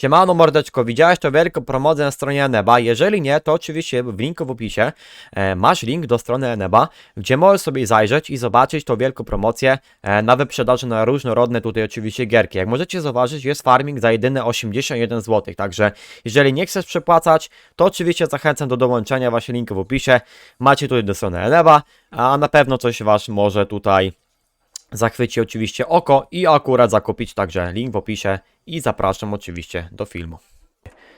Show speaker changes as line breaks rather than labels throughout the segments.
Siemano mordeczko, widziałeś to wielką promocję na stronie Eneba? Jeżeli nie, to oczywiście w linku w opisie e, masz link do strony Eneba, gdzie możesz sobie zajrzeć i zobaczyć tą wielką promocję e, na wyprzedaży na różnorodne tutaj oczywiście gierki. Jak możecie zauważyć, jest farming za jedyne 81 zł, także jeżeli nie chcesz przepłacać, to oczywiście zachęcam do dołączenia, właśnie link w opisie. Macie tutaj do strony Eneba, a na pewno coś was może tutaj zachwyci oczywiście oko i akurat zakupić, także link w opisie i zapraszam oczywiście do filmu.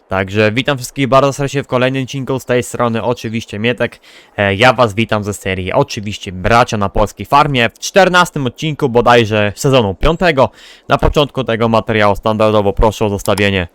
Także witam wszystkich bardzo serdecznie w kolejnym odcinku z tej strony, oczywiście Mietek. E, Ja was witam ze serii, oczywiście Bracia na Polskiej Farmie w 14 odcinku bodajże sezonu 5. Na początku tego materiału standardowo proszę o zostawienie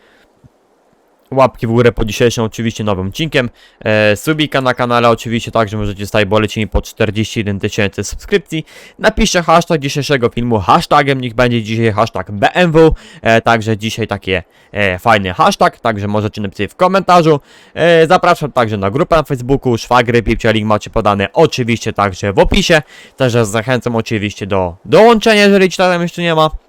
łapki w górę po dzisiejszym oczywiście nowym odcinkiem. E, subika na kanale oczywiście także możecie zostać boleci po 41 tysięcy subskrypcji. Napiszcie hashtag dzisiejszego filmu, hashtagiem niech będzie dzisiaj hashtag BMW, e, także dzisiaj takie e, fajny hashtag, także możecie napisać w komentarzu. E, zapraszam także na grupę na Facebooku, szwagry, pipcia, link macie podane oczywiście także w opisie, także zachęcam oczywiście do dołączenia, jeżeli ci tam jeszcze nie ma.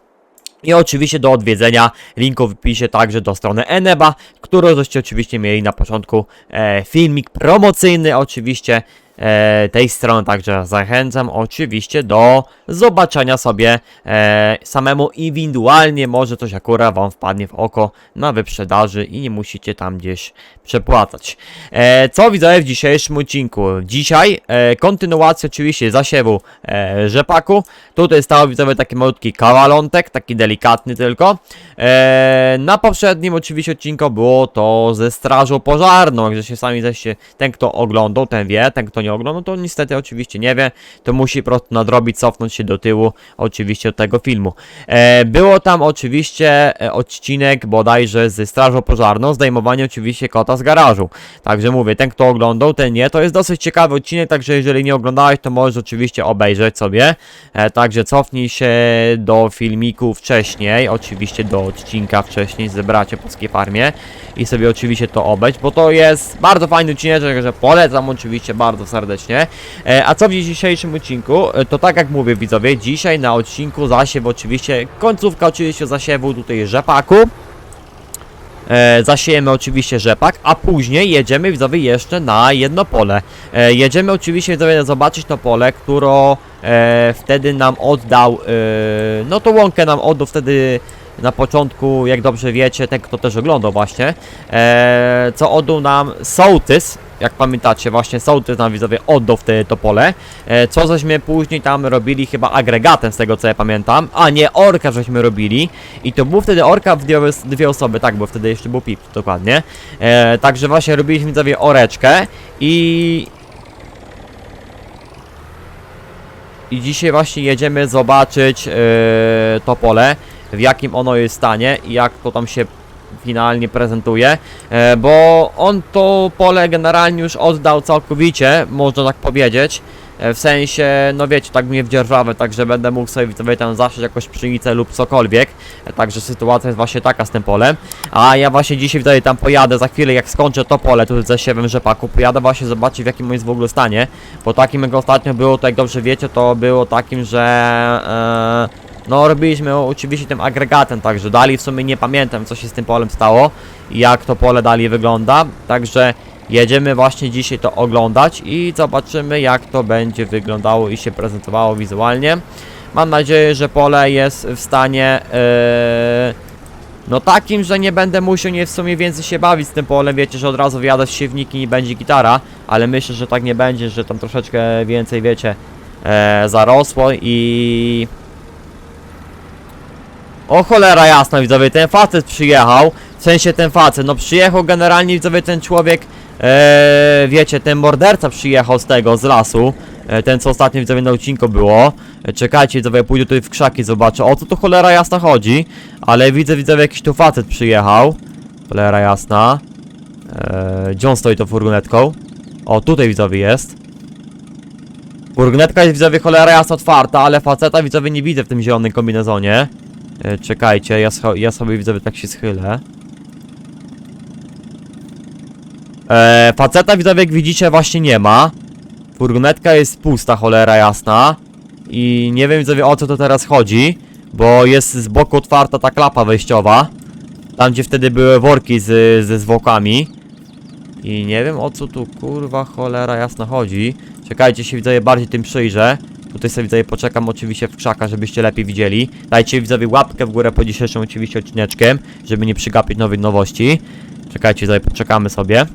I oczywiście do odwiedzenia linku w opisie także do strony Eneba, którą żeście oczywiście mieli na początku e, filmik promocyjny oczywiście e, tej strony, także zachęcam oczywiście do zobaczenia sobie e, samemu indywidualnie, może coś akurat wam wpadnie w oko na wyprzedaży i nie musicie tam gdzieś przepłacać. E, co widzę w dzisiejszym odcinku? Dzisiaj e, kontynuacja oczywiście zasiewu e, rzepaku, tutaj stało widzowie taki malutki kawalątek, taki delikatny tylko. E, na poprzednim oczywiście odcinku było to ze strażą pożarną, także się sami zeście, ten kto oglądał, ten wie, ten kto nie oglądał, to niestety oczywiście nie wie, to musi po prostu nadrobić, cofnąć się do tyłu oczywiście od tego filmu. E, było tam oczywiście e, odcinek bodajże ze strażą pożarną, zdejmowanie oczywiście kota z garażu. Także mówię, ten kto oglądał, ten nie, to jest dosyć ciekawy odcinek, także jeżeli nie oglądałeś, to możesz oczywiście obejrzeć sobie. E, także cofnij się do filmiku wcześniej, oczywiście do odcinka wcześniej z Bracie Polskiej Farmie i sobie oczywiście to obejść, bo to jest bardzo fajny odcinek, także polecam oczywiście bardzo serdecznie. E, a co w dzisiejszym odcinku? E, to tak jak mówię widzowie, dzisiaj na odcinku zasiew oczywiście, końcówka oczywiście zasiewu tutaj rzepaku. E, zasiejemy oczywiście rzepak, a później jedziemy widzowie jeszcze na jedno pole. E, jedziemy oczywiście widzowie zobaczyć to pole, które e, wtedy nam oddał, e, no to łąkę nam oddał wtedy na początku, jak dobrze wiecie, ten kto też oglądał właśnie, e, co oddał nam sołtys, jak pamiętacie, właśnie sołtys nam widzowie oddał wtedy to pole, e, co żeśmy później tam robili chyba agregatem z tego co ja pamiętam, a nie orka żeśmy robili. I to był wtedy orka w dwie, dwie osoby, tak, bo wtedy jeszcze był pip, dokładnie, e, także właśnie robiliśmy widzowie oreczkę i i dzisiaj właśnie jedziemy zobaczyć yy, to pole, w jakim ono jest stanie i jak to tam się finalnie prezentuje, e, bo on to pole generalnie już oddał całkowicie, można tak powiedzieć, e, w sensie, no wiecie, tak mnie wdzierżawę, także będę mógł sobie widzowie tam zawsze jakąś pszenicę lub cokolwiek, e, także sytuacja jest właśnie taka z tym polem, a ja właśnie dzisiaj widzowie tam pojadę, za chwilę jak skończę to pole tu ze siewem rzepaku, pojadę właśnie zobaczyć w jakim jest w ogóle stanie, bo takim jak ostatnio było, to jak dobrze wiecie, to było takim, że e, no robiliśmy oczywiście tym agregatem, także dalej w sumie nie pamiętam co się z tym polem stało i jak to pole dalej wygląda, także jedziemy właśnie dzisiaj to oglądać i zobaczymy jak to będzie wyglądało i się prezentowało wizualnie. Mam nadzieję, że pole jest w stanie e, no takim, że nie będę musiał nie w sumie więcej się bawić z tym polem, wiecie, że od razu wjadę z siewniki i będzie gitara, ale myślę, że tak nie będzie, że tam troszeczkę więcej, wiecie, e, zarosło i... O cholera jasna widzowie, ten facet przyjechał, w sensie ten facet, no przyjechał generalnie widzowie ten człowiek, e, wiecie, ten morderca przyjechał z tego, z lasu, e, ten co ostatnio widzowie na odcinku było, e, czekajcie widzowie, pójdę tutaj w krzaki, zobaczę, o co tu cholera jasna chodzi, ale widzę widzowie jakiś tu facet przyjechał, cholera jasna, e, gdzie on stoi tą furgonetką, o tutaj widzowie jest, furgonetka jest widzowie cholera jasna otwarta, ale faceta widzowie nie widzę w tym zielonym kombinezonie, E, Czekajcie, ja, ja sobie widzę, tak się schylę. E, faceta widzowie, jak widzicie, właśnie nie ma. Furgonetka jest pusta, cholera jasna. I nie wiem widzowie o co to teraz chodzi, bo jest z boku otwarta ta klapa wejściowa. Tam, gdzie wtedy były worki z, ze zwłokami. I nie wiem o co tu kurwa cholera jasna chodzi. Czekajcie się widzowie bardziej tym przyjrzę. Tutaj sobie widzowie poczekam oczywiście w krzakach, żebyście lepiej widzieli. Dajcie widzowie łapkę w górę po dzisiejszym oczywiście odcineczkiem, żeby nie przygapić nowych nowości. Czekajcie widzowie, poczekamy sobie.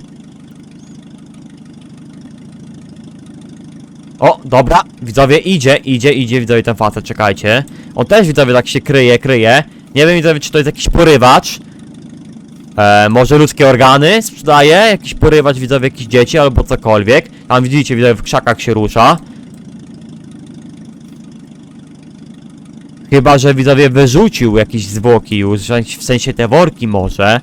O, dobra, widzowie, idzie, idzie, idzie, widzowie, ten facet, czekajcie. On też, widzowie, tak się kryje, kryje. Nie wiem, widzowie, czy to jest jakiś porywacz. E, może ludzkie organy sprzedaje? Jakiś porywacz, widzowie, jakichś dzieci albo cokolwiek. Tam widzicie, widzowie, w krzakach się rusza. Chyba, że widzowie wyrzucił jakieś zwłoki już, w sensie- te worki może.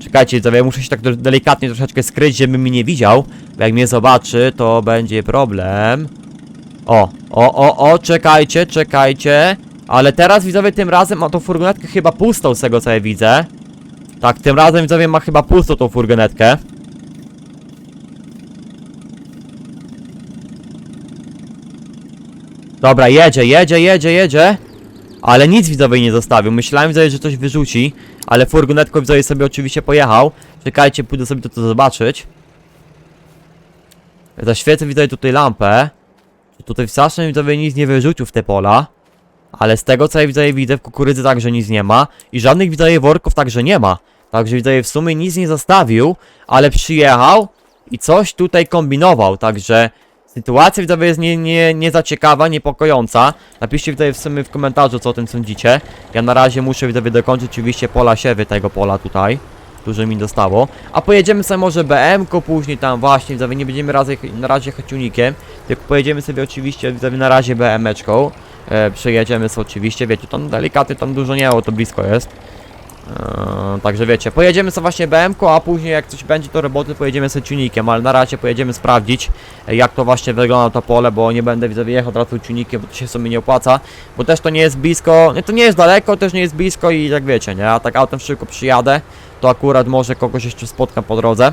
Czekajcie, widzowie, muszę się tak delikatnie troszeczkę skryć, żeby mnie nie widział. Bo jak mnie zobaczy, to będzie problem. O, o, o, o, czekajcie, czekajcie. Ale teraz widzowie tym razem ma tą furgonetkę chyba pustą z tego co ja widzę. Tak, tym razem widzowie ma chyba pustą tą furgonetkę. Dobra, jedzie, jedzie, jedzie, jedzie. Ale nic widzowie nie zostawił. Myślałem widzowie, że coś wyrzuci. Ale furgonetką widzowie sobie oczywiście pojechał. Czekajcie, pójdę sobie to, to zobaczyć. Zaświecę widzowie tutaj lampę. Tutaj w strasznym widzowie nic nie wyrzucił w te pola. Ale z tego co ja widzowie widzę w kukurydzy także nic nie ma. I żadnych widzowie worków także nie ma. Także widzowie w sumie nic nie zostawił. Ale przyjechał i coś tutaj kombinował. Także sytuacja widzowie jest nie, nie, nie za ciekawa, niepokojąca. Napiszcie widzowie w sumie w komentarzu co o tym sądzicie. Ja na razie muszę widzowie dokończyć oczywiście pola siewy tego pola tutaj. Dużo mi dostało. A pojedziemy sobie może BM-ko później tam właśnie, widzowie, nie będziemy razy, na razie jechać unikiem, tylko pojedziemy sobie oczywiście widzowie na razie BM-eczką. E, przejedziemy sobie oczywiście, wiecie, tam delikatnie tam dużo nie, bo to blisko jest. E, także wiecie, pojedziemy sobie właśnie BM-ko, a później jak coś będzie to roboty pojedziemy sobie tunikiem, ale na razie pojedziemy sprawdzić jak to właśnie wygląda to pole, bo nie będę widzowie jechał od razu tunikiem, bo to się sobie nie opłaca, bo też to nie jest blisko, nie, to nie jest daleko, też nie jest blisko i jak wiecie, nie, a tak autem szybko przyjadę, to akurat może kogoś jeszcze spotkam po drodze.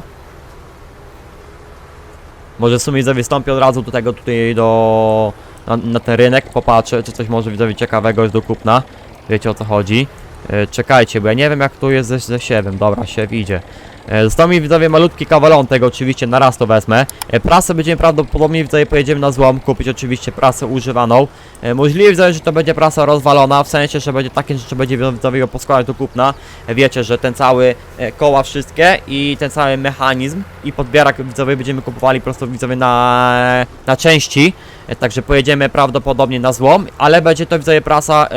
Może w sumie wystąpię od razu do tego tutaj do... Na, na ten rynek, popatrzę, czy coś może widzowie ciekawego jest do kupna. Wiecie o co chodzi. E, czekajcie, bo ja nie wiem jak tu jest ze, ze siewem. Dobra, siew idzie. E, został mi widzowie malutki tego, oczywiście na raz to wezmę. E, prasę będziemy prawdopodobnie widzowie pojedziemy na złom, kupić oczywiście prasę używaną. Możliwe widzowie, że to będzie prasa rozwalona, w sensie, że będzie takie rzeczy będzie widzowie ją poskładać do kupna. Wiecie, że ten cały koła wszystkie i ten cały mechanizm i podbierak widzowie będziemy kupowali po prostu widzowie na, na części. Także pojedziemy prawdopodobnie na złom, ale będzie to widzowie prasa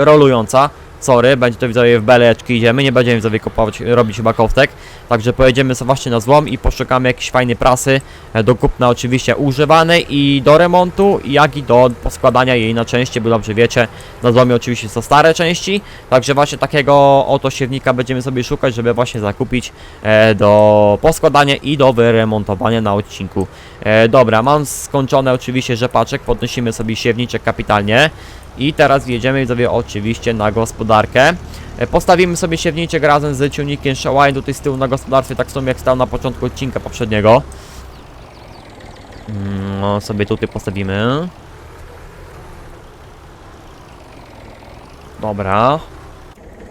rolująca. Sorry, będzie to widzowie w beleczki idziemy, nie będziemy widzowie kupować, robić chyba kostek. Także pojedziemy sobie właśnie na złom i poszukamy jakiejś fajnej prasy e, do kupna oczywiście używanej i do remontu, jak i do poskładania jej na części, bo dobrze wiecie, na złomie oczywiście są stare części, także właśnie takiego oto siewnika będziemy sobie szukać, żeby właśnie zakupić e, do poskładania i do wyremontowania na odcinku. E, dobra, mam skończone oczywiście rzepaczek, podnosimy sobie siewniczek kapitalnie. I teraz jedziemy sobie oczywiście na gospodarkę. E, Postawimy sobie siewniczek razem z ciągnikiem Shawine tutaj z tyłu na gospodarstwie, tak samo jak stał na początku odcinka poprzedniego. Mm, No, sobie tutaj postawimy. Dobra.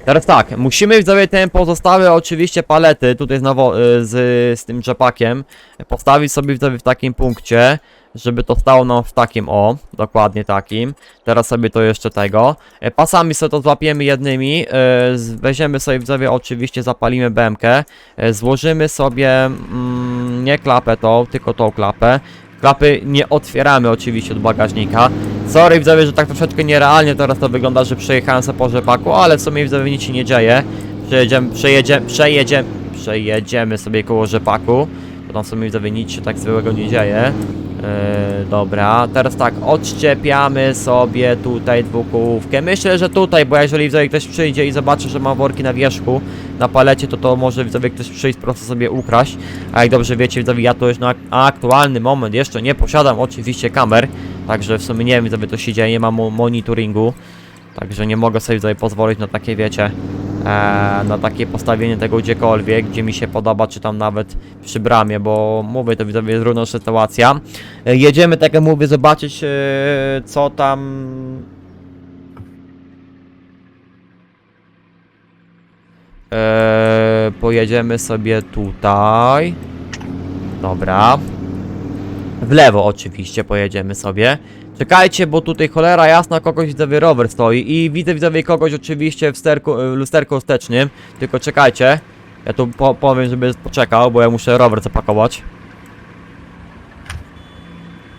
Teraz tak, musimy widzowie te pozostałe oczywiście palety tutaj z, nowo, y, z, z tym rzepakiem postawić sobie widzowie w takim punkcie, żeby to stało nam w takim o, dokładnie takim. Teraz sobie to jeszcze tego. E, Pasami sobie to złapiemy jednymi, e, weźmiemy sobie widzowie oczywiście zapalimy bębkę, e, złożymy sobie mm, nie klapę tą, tylko tą klapę. Klapy nie otwieramy oczywiście od bagażnika. Sorry widzowie, że tak troszeczkę nierealnie teraz to wygląda, że przejechałem sobie po rzepaku, ale w sumie widzowie nic się nie dzieje. Przejedziemy, przejedziemy, przejedziemy, przejedziemy sobie koło rzepaku. Bo tam w sumie widzowie nic się tak złego nie dzieje. Yy, dobra, teraz tak, odszczepiamy sobie tutaj dwukołówkę. Myślę, że tutaj, bo jeżeli widzowie ktoś przyjdzie i zobaczy, że ma worki na wierzchu, na palecie, to to może widzowie ktoś przyjść po prostu sobie ukraść. A jak dobrze wiecie, widzowie, ja to już na aktualny moment jeszcze nie posiadam oczywiście kamer, także w sumie nie wiem, widzowie, to się dzieje, nie mam mo- monitoringu. Także nie mogę sobie tutaj pozwolić na takie, wiecie, na takie postawienie tego gdziekolwiek, gdzie mi się podoba, czy tam nawet przy bramie, bo mówię, to widzowie jest równa sytuacja. E, jedziemy, tak jak mówię, zobaczyć e, co tam... E, pojedziemy sobie tutaj. Dobra. W lewo oczywiście pojedziemy sobie. Czekajcie, bo tutaj cholera jasna kogoś widzowie rower stoi i widzę widzowie kogoś oczywiście w sterku, w lusterku wstecznym. Tylko czekajcie. Ja tu po, powiem, żeby poczekał, bo ja muszę rower zapakować.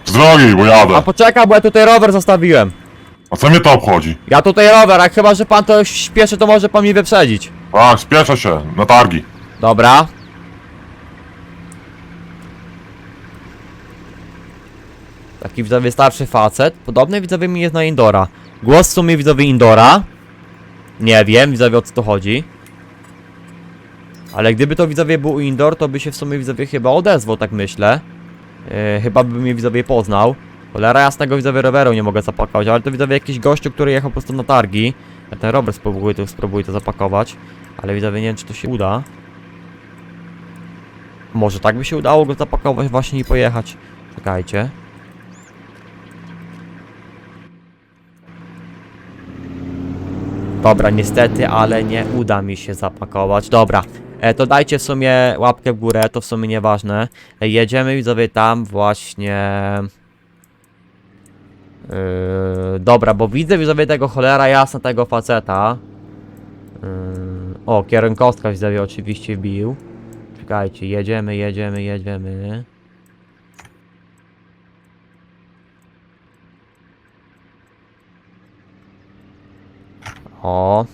Z drogi, bo jadę.
A poczekaj, bo ja tutaj rower zostawiłem.
A co mnie to obchodzi?
Ja tutaj rower, a chyba, że pan to śpieszy, to może pan mi wyprzedzić.
Tak, spieszę się, na targi.
Dobra. Taki widzowie starszy facet. Podobny widzowie mi jest na Indora. Głos w sumie widzowie Indora. Nie wiem, widzowie o co to chodzi. Ale gdyby to widzowie był Indor, to by się w sumie widzowie chyba odezwał, tak myślę. Yy, chyba by mnie widzowie poznał. Cholera jasnego widzowie roweru nie mogę zapakować, ale to widzowie jakiś gościu, który jechał po prostu na targi. Ja ten rower spróbuję to, spróbuję to zapakować. Ale widzowie nie wiem czy to się uda. Może tak by się udało go zapakować właśnie i pojechać. Czekajcie. Dobra, niestety, ale nie uda mi się zapakować. Dobra, e, to dajcie w sumie łapkę w górę, to w sumie nieważne. E, jedziemy widzowie tam właśnie... Yy, dobra, bo widzę widzowie tego cholera jasna tego faceta. O, kierunkowska widzowie oczywiście bił. Czekajcie, jedziemy, jedziemy, jedziemy. O.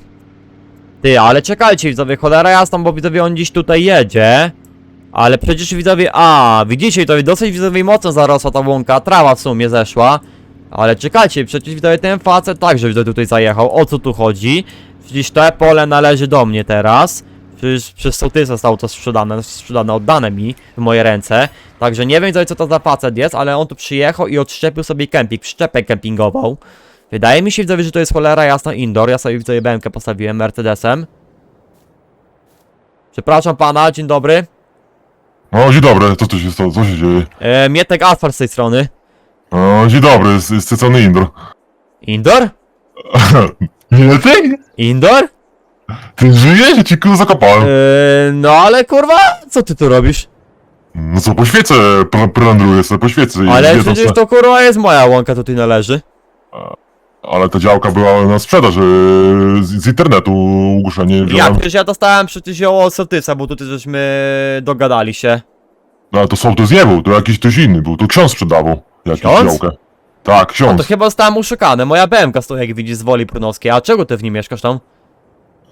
Ty, ale czekajcie widzowie, cholera jasna, bo widzowie on dziś tutaj jedzie. Ale przecież widzowie, a, widzicie, to dosyć widzowie mocno zarosła ta łąka, trawa w sumie zeszła. Ale czekajcie, przecież widzowie ten facet także widzę tutaj zajechał, o co tu chodzi? Przecież to pole należy do mnie teraz. Przecież przez sołtysa zostało to sprzedane, sprzedane, oddane mi w moje ręce. Także nie wiem co to za facet jest, ale on tu przyjechał i odszczepił sobie kemping, przyczepę kempingował. Wydaje mi się widzowie, że to jest cholera jasna indoor, ja sobie widzowie BMK postawiłem Mercedesem. Przepraszam pana, dzień dobry.
No, dzień dobry, co tu się stało, co się dzieje?
E, Mietek Asfalt z tej strony.
No, dzień dobry, z- zsycony Indro.
Indoor?
Nie ty?
Indoor?
Ty żyjesz? Ja ci kurwa zakopałem.
E, no ale kurwa, co ty tu robisz?
No co, po świece pr- prelędruję sobie, po świece. i
Ale przecież to kurwa jest moja łąka, tutaj należy.
Ale ta działka była na sprzedaż, yy, z, z internetu ogłoszenie
Jak?
wziąłem.
Przecież ja dostałem przecież ją od sołtysa, bo tutaj żeśmy dogadali się.
No, ale to sołtys nie był, to jakiś ktoś inny był, to ksiądz sprzedawał jakąś
Ksiądz?
działkę. Tak,
To
ksiądz.
chyba zostałem uszukany, moja BMK stoi jak widzisz z woli prunowskiej, a czego ty w nim mieszkasz tam?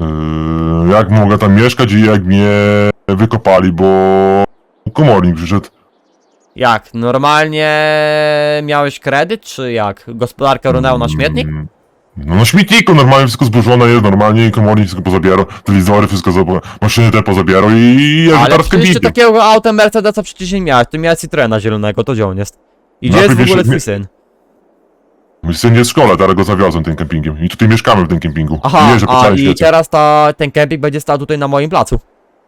Yy, jak mogę tam mieszkać i jak mnie wykopali, bo komornik przyszedł.
Jak? Normalnie miałeś kredyt, czy jak? Gospodarkę runęło na śmietnik?
Mm, No na śmietniku normalnie wszystko zburzone jest, normalnie komornik wszystko pozabierał, telewizory wszystko zabierał, maszyny te pozabierał i ja
Ale
teraz
przecież ty
kempingiem.
takiego auta Mercedesa przecież nie miałeś, ty miałeś Citroena zielonego, to gdzie on jest? I gdzie
No,
jest w ogóle twój syn?
Mój syn jest w szkole, teraz go zawiozłem tym kempingiem i tutaj mieszkamy w tym kempingu.
Aha,
I jeżdżę po
a
całym
i
świecie.
teraz ta, ten kemping będzie stał tutaj na moim placu.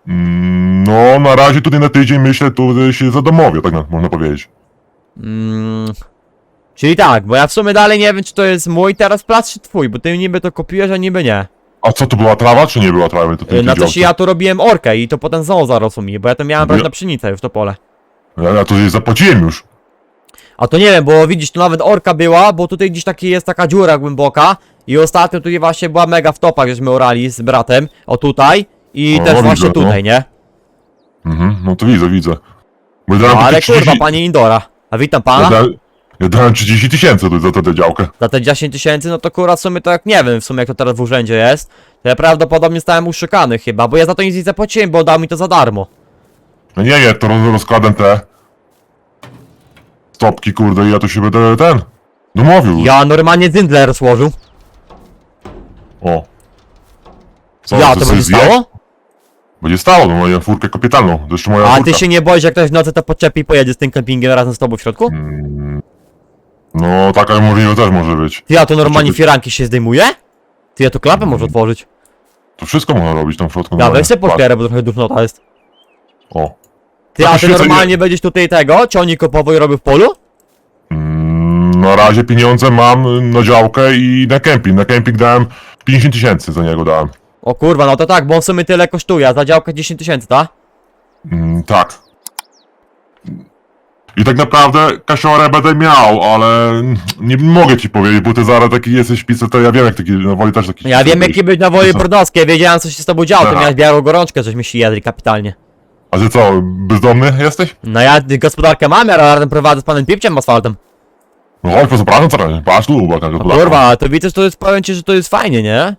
Mm, No na razie tutaj na tydzień myślę, tu się zadomowię, tak na- można powiedzieć.
Mm, czyli tak, bo ja w sumie dalej nie wiem, czy to jest mój teraz plac, czy twój, bo ty niby to kopiujesz, a niby nie.
A co, to była trawa, czy nie była trawy? To
Yy, Na coś ja tu robiłem orkę i to potem znowu zarosło mi, bo ja to miałem brać na pszenicę już to pole.
Ja, ja to zapłaciłem już.
A to nie wiem, bo widzisz, tu nawet orka była, bo tutaj gdzieś taki jest taka dziura głęboka i ostatnio tutaj właśnie była mega wtopa, żeśmy orali z bratem, o tutaj i
O,
też
widzę,
właśnie
no.
tutaj, nie?
Mhm, no to widzę, widzę. Bo ja
No
dałem
ale
takie 30
kurwa, panie Indora. A witam
Ja,
pana.
dałem, ja dałem 30 tysięcy tu za tę działkę.
Za te 10 tysięcy, no to kurwa w sumie to jak nie wiem w sumie jak to teraz w urzędzie jest. To ja prawdopodobnie stałem uszukany chyba, bo ja za to nic nie zapłaciłem, bo dał mi to za darmo.
No nie, nie, to roz, rozkładem te stopki, kurde, i ja tu się będę ten domówił.
Ja normalnie Zindler rozłożył.
O. Co,
ja, to będzie
zje?
stało?
Będzie stało, no moją furkę kapitalną. To jeszcze moja
A
furka.
ty się nie boisz, jak ktoś w nocy to podczepi i pojedzie z tym kempingiem razem z tobą w środku?
Mm, No, taka możliwość też może być.
Ty, a to normalnie
Znaczy,
firanki się zdejmuje? Ty, ja tu klapę może otworzyć.
To wszystko można robić tam w środku.
Ja
normalnie.
weź sobie bo trochę duchnota jest.
O.
Ty,
Takie
a ty
świecenie-
normalnie będziesz tutaj tego, ciągnik kopowo i robił w polu?
Mm, Na razie pieniądze mam na działkę i na kemping. Na kemping dałem 50 tysięcy za niego dałem.
O kurwa, no to tak, bo on w sumie tyle kosztuje, a za działkę 10 tysięcy, tak?
Mm, tak. I tak naprawdę kasiorę będę miał, ale nie mogę ci powiedzieć, bo ty zaraz taki jesteś pisem, to ja wiem jak taki, na woli też taki
Ja wiem jaki być na woli
Co?
Brodowskiej, wiedziałem co się z tobą działo, ty
Aha.
miałeś białą gorączkę, żeśmy się jedli kapitalnie.
A ty co, bezdomny jesteś?
No ja gospodarkę mam, ja razem prowadzę z panem Pipciem asfaltem.
No chodź, zapraszam teraz, patrz tu, jaka
No
gospodarka.
kurwa, to widzę, że to jest, powiem ci, że to jest fajnie, nie?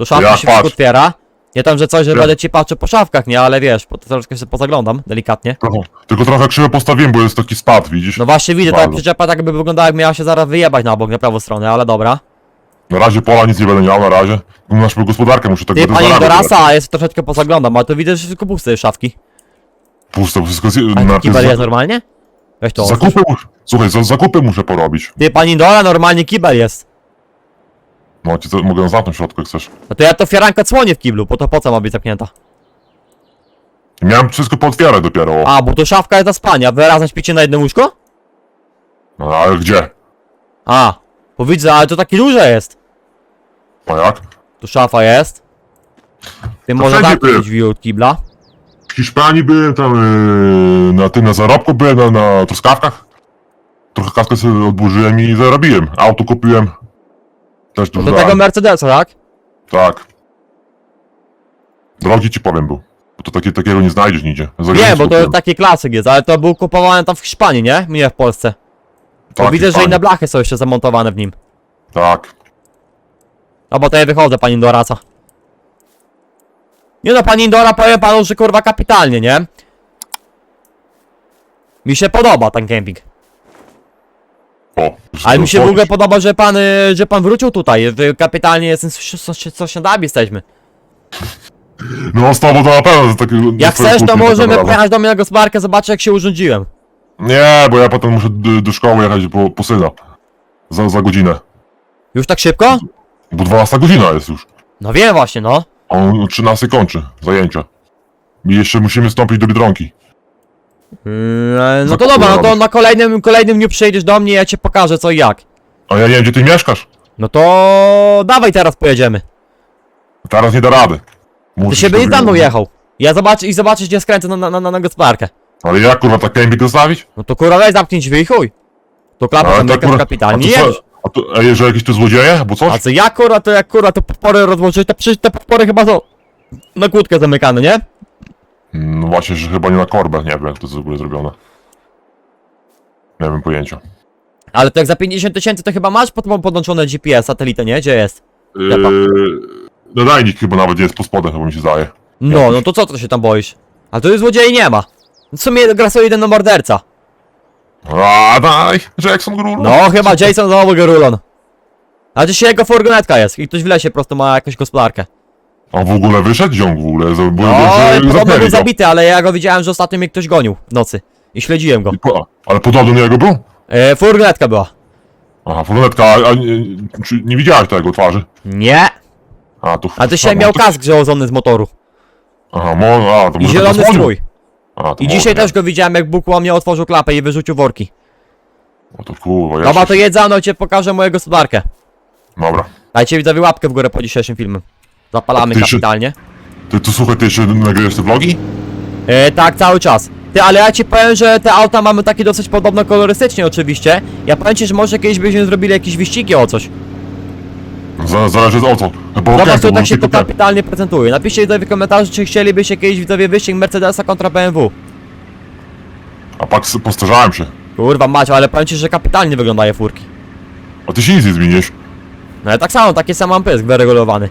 To szafka
Jak
się
patrz.
otwiera. Nie tam, że coś, że
Jak?
będę ci patrzę po szafkach, nie? Ale wiesz, po, troszkę się pozaglądam, delikatnie.
Trochę, tylko trochę krzywo postawiłem, bo jest taki spad, widzisz?
No właśnie widzę, ta
Bardzo.
przyczepa tak by wyglądała, jak miała się zaraz wyjebać na bok, na prawą stronę, ale dobra.
Na razie pola nic nie będę miał, na razie. Masz gospodarkę, muszę tak
Ty,
będę
pani
zarabiać.
Dorasa, a jest troszeczkę pozaglądam, ale to widzę, że wszystko puste jest szafki.
Puste, wszystko.
A
na
kibel jest normalnie? Weź to.
Zakupy, mus- słuchaj, za, zakupy muszę porobić.
Ty, pani Dora, normalnie kibel jest.
No, ci co, mogę zamknąć w środku, jak chcesz.
No to ja to fiarankę odsłonię w kiblu, po to po co ma być zamknięta?
Miałem wszystko pootwierać dopiero. o.
A, bo to szafka jest do spania, wy razem śpicie na jednym łóżku?
No, ale gdzie?
A, bo widzę, ale to takie duże jest.
A jak?
Tu szafa jest. Ty może
wszędzie
zamknąć
byłem.
drzwi od kibla.
W Hiszpanii byłem tam yy, na tym, na zarobku byłem, na, na truskawkach. Trochę kaskę sobie odburzyłem i zarobiłem. Auto kupiłem. Też dużo
do tego. Mercedesa, tak?
Tak. Drogi ci powiem był. Bo to takie, takiego nie znajdziesz nigdzie. Za
Nie,
granicą
bo to
kupiłem.
taki klasyk jest, ale to był kupowany tam w Hiszpanii, nie? Nie w Polsce. Bo
Tak,
widzę, że
Hiszpanii.
inne blachy są jeszcze zamontowane w nim.
Tak.
No bo to ja wychodzę, pani Indoraca. Nie no, pani Indora, powiem panu, że kurwa kapitalnie, nie? Mi się podoba ten kemping.
O.
Ale mi się w ogóle podoba, że pan, y, że pan wrócił tutaj. Wy Kapitalnie jestem sąsiadami jesteśmy.
No z tobą to na pewno. Tak,
Jak chcesz, to możemy pojechać do mnie na gospodarkę, zobaczyć jak się urządziłem.
Nie, bo ja potem muszę do, do szkoły jechać po, po syna. Za, za godzinę.
Już tak szybko?
Bo 12 godzina jest już.
No wiem właśnie, no.
On o 13 kończy zajęcia. I jeszcze musimy stąpić do Biedronki.
Yy, no to
Zakupy
dobra, no to na kolejnym, kolejnym dniu przyjedziesz do mnie i ja ci pokażę co i jak.
A ja nie wiem, gdzie ty mieszkasz.
No to dawaj teraz pojedziemy.
Teraz nie da rady.
Ty
Musisz
się będziesz
to
za mną jechał. Ja zobaczę i zobaczysz gdzie skręcę na, na, na, na gospodarkę.
Ale jak kurwa tak kępik zostawić?
No to kurwa weź zamknij drzwi i chuj. To klapę
Ale
zamykasz
kurwa-
kapitalnie
a to co-. A, to, a jeżeli jakieś tu złodzieje, albo coś?
A co ja kurwa, to jak kurwa te podpory rozłożyć, to przecież te podpory chyba są na kłódkę zamykane, nie?
No właśnie, że chyba nie na korbę, nie wiem jak to w ogóle zrobione. Nie mam pojęcia.
Ale to jak za 50 tysięcy to chyba masz pod, podłączone GPS, satelitę, nie? Gdzie jest?
Yy, nadajnik chyba nawet jest po spodem, chyba mi się zdaje.
No, no to co to się tam boisz? A tu już złodziei nie ma. W sumie grasuje jeden na morderca.
A daj, Jackson Grulu.
No, chyba Jason znowu Gerulon. A gdzieś jego furgonetka jest i ktoś w lesie po prostu ma jakąś gospodarkę.
On w ogóle wyszedł ziąg w ogóle, z- bo
No, podobno był zabity, ale ja go widziałem, że ostatnio mnie ktoś gonił w nocy. I śledziłem go.
Po- Ale podobno nie jego był?
E, furgonetka była.
Aha, furgonetka, a, a nie, czy nie widziałeś tego twarzy?
Nie.
A, to...
A ty się
a,
miał
to-
kask założony z motoru.
Aha, mo, a, to
I
może
zielony
słodził.
strój.
A, to
I
może,
dzisiaj
nie.
też go widziałem, jak Bóg mnie otworzył klapę i wyrzucił worki.
O to kurwa,
Dobra,
jeszcze...
to jedz za mną i cię pokażę moją gospodarkę.
Dobra.
Dajcie widzowie łapkę w górę po dzisiejszym filmie. Zapalamy
ty się-
kapitalnie.
Ty tu słuchaj, ty jeszcze nagrywasz te vlogi?
E, tak, cały czas. Ty, ale ja ci powiem, że te auta mamy takie dosyć podobno kolorystycznie oczywiście. Ja powiem ci, że może kiedyś byśmy zrobili jakieś wyścigi o coś.
Z, zależy o co. Bo
Zobacz, to tak się to kapitalnie prezentuje. Napiszcie widzowie w komentarzu, czy chcielibyście kiedyś widzowie wyścig Mercedesa kontra BMW.
A pak s- postarzałem się.
Kurwa macie, ale powiem ci, że kapitalnie wyglądają furki.
A ty się nic nie zmienisz.
No ale tak samo, taki sam mam pysk wyregulowany.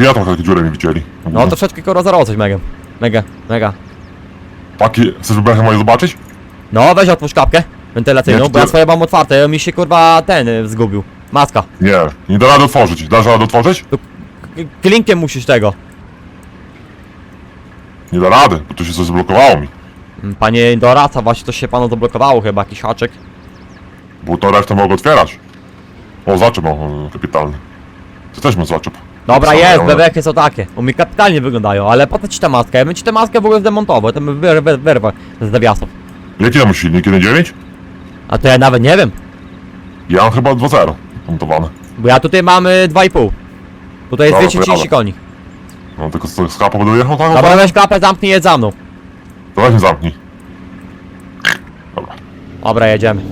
Ja tam takie dziury mi widzieli.
No troszeczkę kurwa zaroło coś mega. Mega, mega.
Paki, chcesz bebechy moje zobaczyć?
No weź otwórz kapkę wentylacyjną,
Nie,
bo ja
to-
swoje mam otwarte, mi się kurwa ten y, zgubił. Maska.
Nie, nie da rady otworzyć. Dasz radę otworzyć?
K- Klinkiem musisz tego.
Nie da rady, bo tu się coś zablokowało mi.
Mm, Panie Doraca, właśnie coś się panu zablokowało chyba, jakiś haczyk.
Bo to resztę mogę otwierać. O, zaczep mam e, kapitalny. Ty też masz zaczep.
Dobra,
Co,
jest,
ale-
bebechy są takie. U mnie kapitalnie wyglądają, ale po co ci ta maska? Ja bym ci tę maskę w ogóle zdemontował, to bym wyr- wyr- wyrwał z zawiasów.
Jaki tam silnik? 1.9?
A to ja nawet nie wiem,
Ja mam chyba 2.0 montowane.
bo ja tutaj mamy 2,5. Tutaj jest
Dobra,
230
to
koni.
No tylko z skapa będę jechał tak?
Dobra, weź klapę, zamknij jedź za mną.
To weź mnie zamknij. Dobra.
Dobra, jedziemy.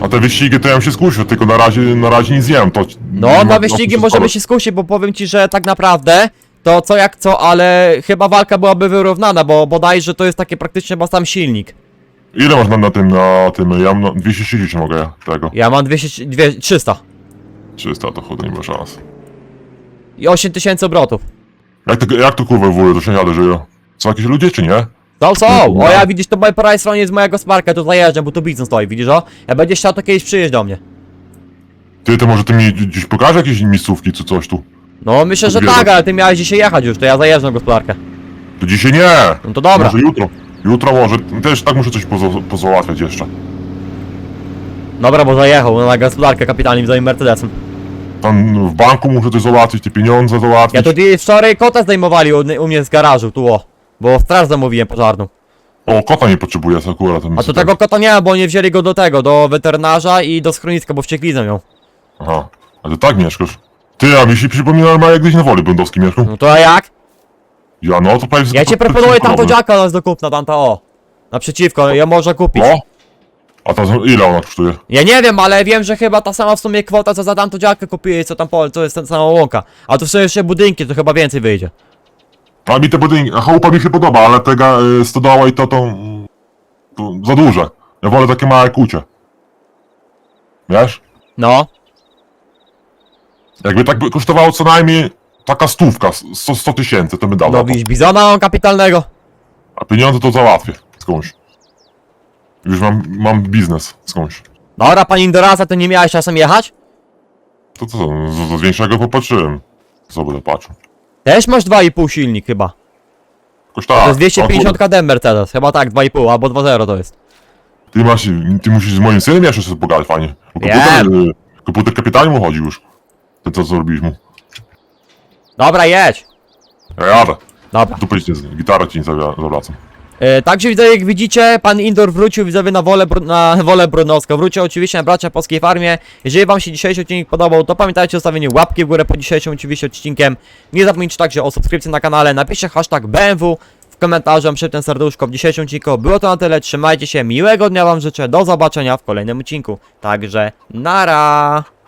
A te wyścigi to ja bym się skusił, tylko na razie, na razie nic nie wiem, to...
No,
nie
na wyścigi możemy się skusić, bo powiem ci, że tak naprawdę to co jak co, ale chyba walka byłaby wyrównana, bo bodajże to jest takie praktycznie chyba sam silnik.
Ile masz na, na tym, na tym, ja mam na 230 mogę ja, tego.
Ja mam 200, dwie- 300
300 to chudy nie ma szans.
i 8000 obrotów.
Jak to, jak to kurwa w ogóle to się jadę, że ja... Są jakieś ludzie czy nie?
Są, są!
No.
O, ja widzisz, to po prawej stronie jest moja gospodarka, tu zajeżdżam, bo tu biznes stoi, widzisz o? Jak będziesz chciał, to kiedyś przyjeźdź do mnie.
Ty, to może ty mi gdzieś pokażesz jakieś miejscówki czy coś tu?
No, myślę, że tak, ale ty miałeś dzisiaj jechać już, to ja zajeżdżam gospodarkę.
To dzisiaj nie!
No to dobra.
Może jutro. Jutro może, też tak muszę coś poza- pozałatwiać jeszcze.
Dobra, bo zajechał no, na gospodarkę kapitalnie za Mercedesem.
Tam w banku muszę coś załatwić, te pieniądze załatwić.
Ja tu wczoraj kota zdejmowali u, u mnie z garażu, tu o. Bo straż zamówiłem pożarną.
O, kota nie potrzebuję, akurat.
A to tego kota nie ma, bo nie wzięli go do tego, do weterynarza i do schroniska, bo wścieklizną ją.
Aha, a ty tak mieszkasz? Ty, a mi się przypomina, ma jak gdzieś na woli Bądowski mieszkał.
No to a jak?
Ja no, to prawie...
Ja ci proponuję tamto dziaka nas do kupna, tamta o. Naprzeciwko, ja można kupić.
O! A to ile ona kosztuje?
Ja nie wiem, ale wiem, że chyba ta sama w sumie kwota, co za tamto działkę kupiłeś, co tam po, co jest ta sama łąka. A tu są jeszcze budynki, to chyba więcej wyjdzie.
A mi te budynki, chałupa mi się podoba, ale tego y, stodoła i to, to, to za duże. Ja wolę takie małe kucie. Wiesz?
No.
Jakby tak by kosztowało co najmniej taka stówka, 100 100 tysięcy, to by dało.
No widzisz, bizona kapitalnego.
A pieniądze to załatwię skądś. Już mam, mam biznes skądś.
Dobra, pani Indorasa, to nie miałeś czasem jechać?
To co, z, z większego popatrzyłem. Co będę patrzył.
Też masz 2,5 silnik chyba.
Jakoś tak.
To jest 250
o kurde.
KD Mercedes, chyba tak, 2,5 albo 2,0 to jest.
Ty masz, ty musisz z moim synem jeszcze sobie pogadać fajnie. Bo
Wiem.
komputer, y, komputer kapitalnie mu chodzi już. Ten co zrobiliśmy. mu.
Dobra, jedź.
Ja jadę.
Dobra.
Tu powiedzcie, gitarę ci nie zawracam.
E, także widzę, jak widzicie, pan Indor wrócił widzowie na wolę, na wolę brunowską. Wrócił oczywiście na bracia polskiej farmie. Jeżeli wam się dzisiejszy odcinek podobał, to pamiętajcie o zostawieniu łapki w górę pod dzisiejszym oczywiście odcinkiem. Nie zapomnijcie także o subskrypcji na kanale. Napiszcie hashtag BMW w komentarzu, przypnę serduszko w dzisiejszym odcinku. Było to na tyle, trzymajcie się, miłego dnia wam życzę, do zobaczenia w kolejnym odcinku. Także nara!